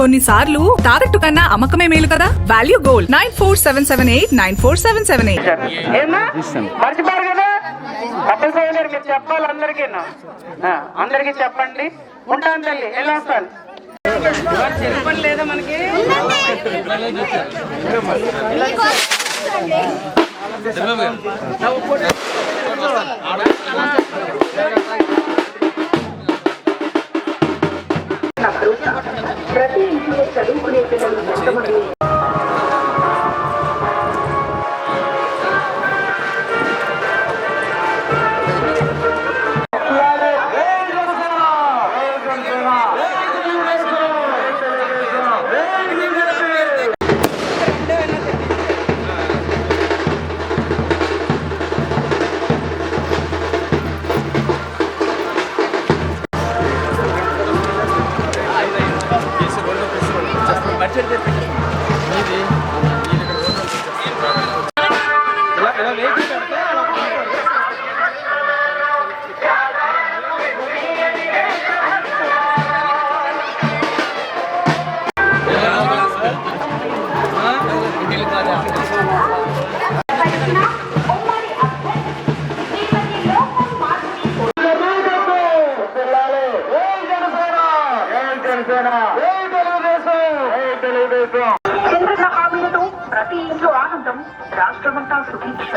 కొన్నిసార్లు తాకట్టు కన్నా అమ్మకమే మేలు కదా? Value gold nine four seven seven eight nine four seven seven eight. మీరు చెప్పాలి అందరికీ అందరికీ చెప్పండి. ఉంటాను తల్లి వెళ్ళొస్తాను చెప్పండి. లేదా మనకి Venezuela. ప్రతి ఇంట్లో ఆనందం రాష్ట్రమంతా సుభిక్ష.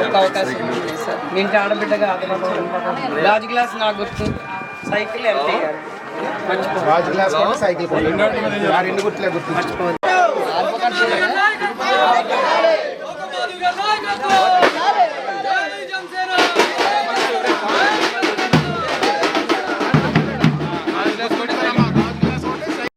ఒక అవకాశం ఉంది ఇంటి ఆడబిడ్డగా రాజు గ్లాస్ నా గుర్తు. సైకిల్ ఎంపీ గారు గ్లాస్ సైకిల్ రెండు గుర్తులే గుర్తు. మర్చిపోయింది